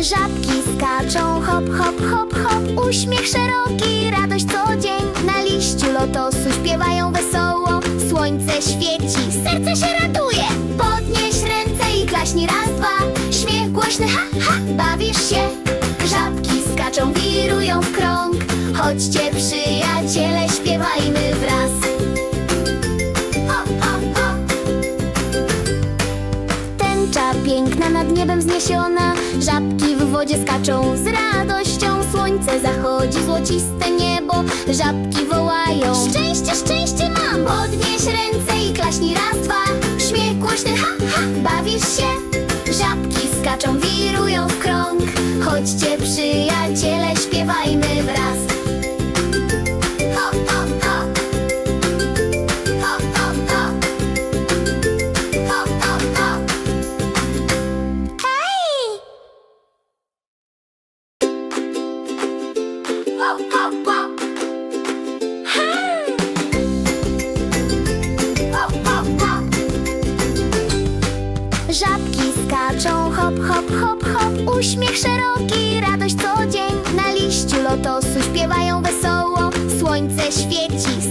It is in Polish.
Żabki skaczą, hop, hop, hop, hop. Uśmiech szeroki, radość co dzień. Na liściu lotosu śpiewają wesoło. Słońce świeci, serce się raduje Podnieś ręce i klaśnij raz, dwa. Śmiech głośny, ha, ha, bawisz się Chodźcie przyjaciele, śpiewajmy wraz. Tęcza piękna nad niebem wzniesiona Żabki w wodzie skaczą. Z radością Słońce zachodzi, złociste niebo Żabki wołają. Szczęście, szczęście mam! Podnieś ręce i klaśnij raz, dwa. Śmiech głośny, ha, ha, bawisz się? Żabki skaczą, wirują w krąg. Chodźcie przyjaciele, śpiewajmy wraz Żabki skaczą, hop, hop, hop, hop. Uśmiech szeroki, radość co dzień. Na liściu lotosu śpiewają wesoło. Słońce świeci,